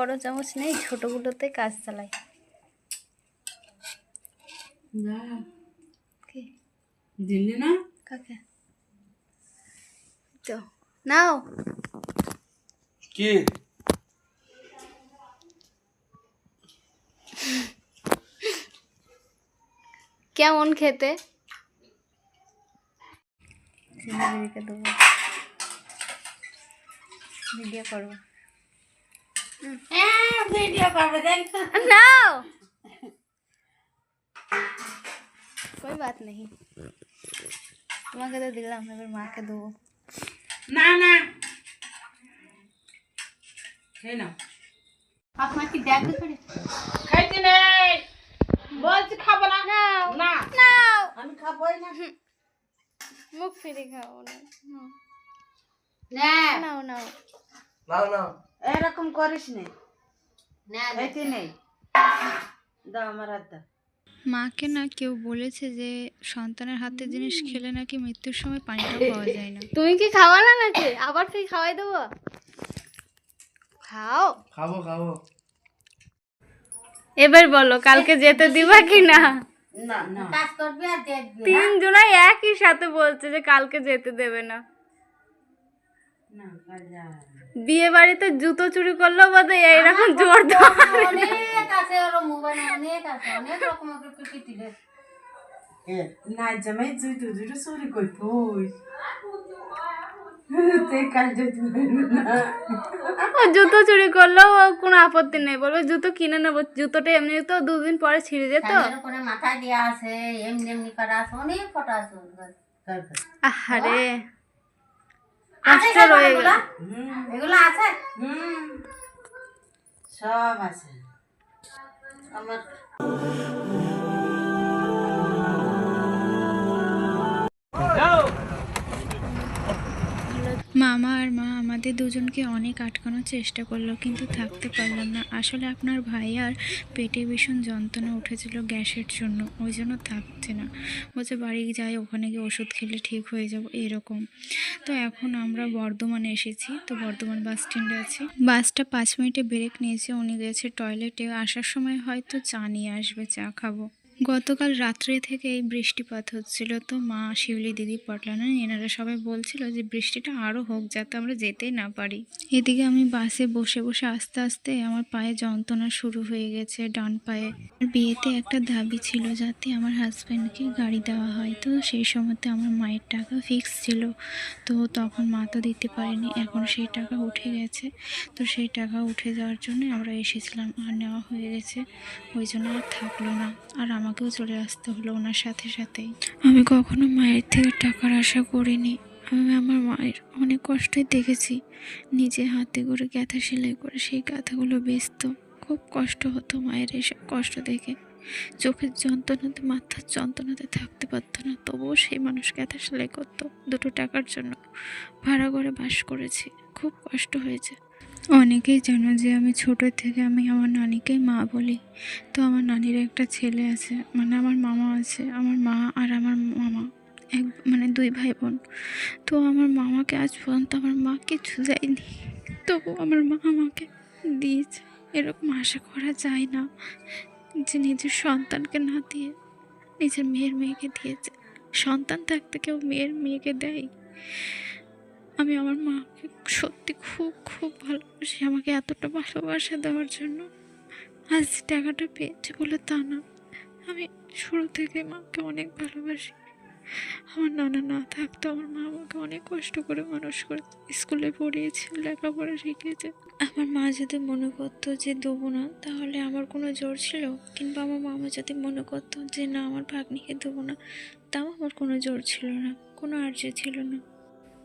বড় চামচ নেই ছোটোগুলোতে কাজ চালাই। না? কাকে? তো নাও। কি? কেমন খেতে? দেবো। ভিডিও করব। ভিডিও করবে দেখ नाउ कोई बात नहीं তোমাকে তো দিলাম এবার মাকে দেবো না না খেয়ে নাও আপনার কি ব্যাগ করে খাইতে নেই বলছি খাবো না নাও না নাও আমি খাবোই না মুখ ফিরে খাও না হুম। না নাও নাও নাও। নাও এরকম করিস নে। খাইতে নেই দাও আমার হাত দাও। মাকে না কেউ বলেছে যে সন্তানের হাতে জিনিস খেলে নাকি মৃত্যুর সময় পানিটা পাওয়া যায় না। তুমি কি খাওয়া না নাকি? আবার তুই খাওয়াই দেবো? খাও। খাব খাব। এবার বলো কালকে যেতে দিবা কি না? না না। তিন জনাই একই সাথে বলছে যে কালকে যেতে দেবে না। বিয়ে বাড়িতে জুতো চুরি করলেও বোধ এইরকম জোর ও জুতো চুরি করলেও ও কোনো আপত্তি নেই বলবে জুতো কিনে নেব জুতোটা এমনি তো দুদিন পরে ছিঁড়ে যেত। করে মাথায় দেওয়া আছে এমনি এমনি করা আছে অনেক ফটো আছে আহারে। কষ্ট রয়ে গেল। এগুলো আছে? হুম সব আছে। আমার মামা আর মা আমাদের দুজনকে অনেক আটকানোর চেষ্টা করল, কিন্তু থাকতে পারলাম না। আসলে আপনার ভাই আর পেটে ভীষণ যন্ত্রণা উঠেছিল গ্যাসের জন্য, ওই জন্য থাকছে না। বলছে, বাড়ি যাই, ওখানে গিয়ে ওষুধ খেলে ঠিক হয়ে যাব। এরকম। তো এখন আমরা বর্ধমানে এসেছি, তো বর্ধমান বাস স্ট্যান্ডে আছি। বাসটা পাঁচ মিনিটে ব্রেক নিয়েছে, উনি গেছে টয়লেটে। আসার সময় হয়তো চা নিয়ে আসবে, চা খাব। গতকাল রাত্রে থেকে এই বৃষ্টিপাত হচ্ছিল। তো মা শিউলি দিদি পটলানা এনারা সবাই বলছিল যে বৃষ্টিটা আরও হোক যাতে আমরা যেতেই না পারি। এদিকে আমি বাসে বসে বসে আস্তে আস্তে আমার পায়ে যন্ত্রণা শুরু হয়ে গেছে ডান পায়ে। বিয়েতে একটা দাবি ছিল যাতে আমার হাজব্যান্ডকে গাড়ি দেওয়া হয়। তো সেই সময়তে আমার মায়ের টাকা ফিক্স ছিল। তো তখন মা তো দিতে পারেনি, এখন সেই টাকা উঠে গেছে। তো সেই টাকা উঠে যাওয়ার জন্য আমরা এসেছিলাম। আর নেওয়া হয়ে গেছে, ওই জন্য আর থাকল না। আর আমাকেও চলে আসতে হলো ওনার সাথে সাথেই। আমি কখনো মায়ের থেকে টাকার আশা করিনি। আমি আমার মায়ের অনেক কষ্টই দেখেছি। নিজে হাতে করে গাঁথা সেলাই করে সেই গাঁথাগুলো বেচতো। খুব কষ্ট হতো মায়ের এসব কষ্ট দেখে। চোখের যন্ত্রণাতে, মাথার যন্ত্রণাতে থাকতে পারতো না, তবুও সেই মানুষ গাঁথা সেলাই করতো। দুটো টাকার জন্য ভাড়া করে বাস করেছি। খুব কষ্ট হয়েছে। অনেকেই জানো যে আমি ছোট থেকে আমি আমার নানিকে মা বলি। তো আমার নানির একটা ছেলে আছে মানে আমার মামা আছে, আমার মা আর আমার মামা, এক মানে দুই ভাই বোন তো আমার মামাকে আজ পর্যন্ত আমার মা কিছু দেয়নি। তবু আমার মা আমাকে দিয়েছে। এরকম আশা করা যায় না যে নিজের সন্তানকে না দিয়ে নিজের মেয়ের মেয়েকে দিয়েছে। সন্তান থাকতে কেউ মেয়ের মেয়েকে দেয় আমি আমার মাকে সত্যি খুব খুব ভালোবাসি। আমাকে এতটা ভালোবাসা দেওয়ার জন্য আজ টাকাটা পেয়েছি বলে তা না। আমি শুরু থেকে মাকে অনেক ভালোবাসি। আমার নানা না থাকতো, আমার মা আমাকে অনেক কষ্ট করে মানুষ করে স্কুলে পড়িয়েছে লেখাপড়া শিখিয়েছে। আমার মা যদি মনে করতো যে দেবো না, তাহলে আমার কোনো জোর ছিল? কিংবা আমার মামা যদি মনে করতো যে না, আমার ভাগ্নিকে দেবো না, তাও আমার কোনো জোর ছিল না, কোনো আর্য ছিল না।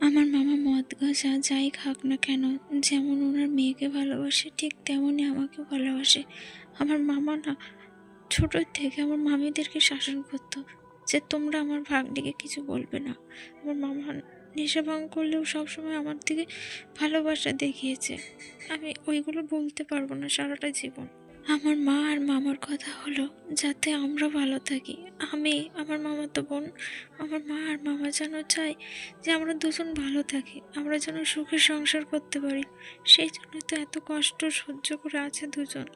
আমার মামা মদ গাছা যাই খাক না কেন, যেমন ওনার মেয়েকে ভালোবাসে, ঠিক তেমনই আমাকে ভালোবাসে। আমার মামা না ছোটোর থেকে আমার মামিদেরকে শাসন করতো যে তোমরা আমার ভাগ্নিকে কিছু বলবে না। আমার মামা নেশা ভাঙ করলেও সবসময় আমার দিকে ভালোবাসা দেখিয়েছে। আমি ওইগুলো বলতে পারব না সারাটা জীবন। আমার মা আর মামার কথা হলো, যাতে আমরা ভালো থাকি। আমি, আমার মামাতো বোন, আমার মা আর মামা যেন চায় যে আমরা দুজন ভালো থাকি, আমরা যেন সুখে সংসার করতে পারি। সেই জন্য তো এত কষ্ট সহ্য করে আছে দুজন।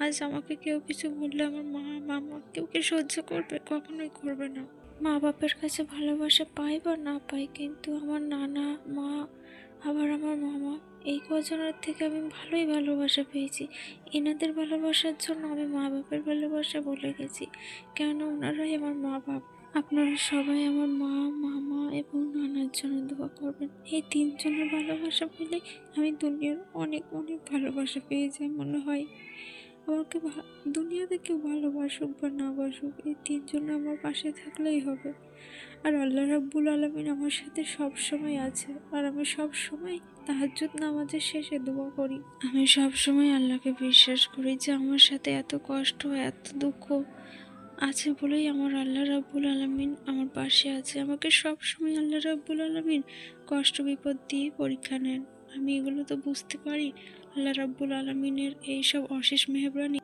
আজ আমাকে কেউ কিছু বললে আমার মা মামা কেউ কি সহ্য করবে? কখনোই করবে না। মা বাপের কাছে ভালোবাসা পাই বা না পাই, কিন্তু আমার নানা, মা আবার আমার মামা, এই কজনের থেকে আমি ভালোই ভালোবাসা পেয়েছি। এনাদের ভালোবাসার জন্য আমি মা বাপের ভালোবাসা বলে গেছি। কেন ওনারাই আমার মা বাপ আপনারা সবাই আমার মা, মামা এবং নানার জন্য দোয়া করবেন। এই তিনজনের ভালোবাসা পেলে আমি দুনিয়ার অনেক অনেক ভালোবাসা পেয়ে যাই মনে হয়। আমাকে দুনিয়াতে কেউ ভালোবাসুক বা না বাসুক এই তিনজন আমার পাশে থাকলেই হবে। আর আল্লাহ রাব্বুল আলমিন আমার সাথে সব সময় আছে। আর আমি সব সময় তাহাজ্জুদ নামাজের শেষে দোয়া করি। আমি সব সময় আল্লাহকে বিশ্বাস করি যে আমার সাথে এত কষ্ট, এত দুঃখ আছে বলেই আমার আল্লাহ রাব্বুল আলমিন আমার পাশে আছে। আমাকে সব সময় আল্লাহ রাব্বুল আলমিন কষ্ট, বিপদ দিয়ে পরীক্ষা নেন। আমি এগুলো তো বুঝতে পারি। আল্লাহ রাব্বুল আলমিনের এইসব অশেষ মেহরবানি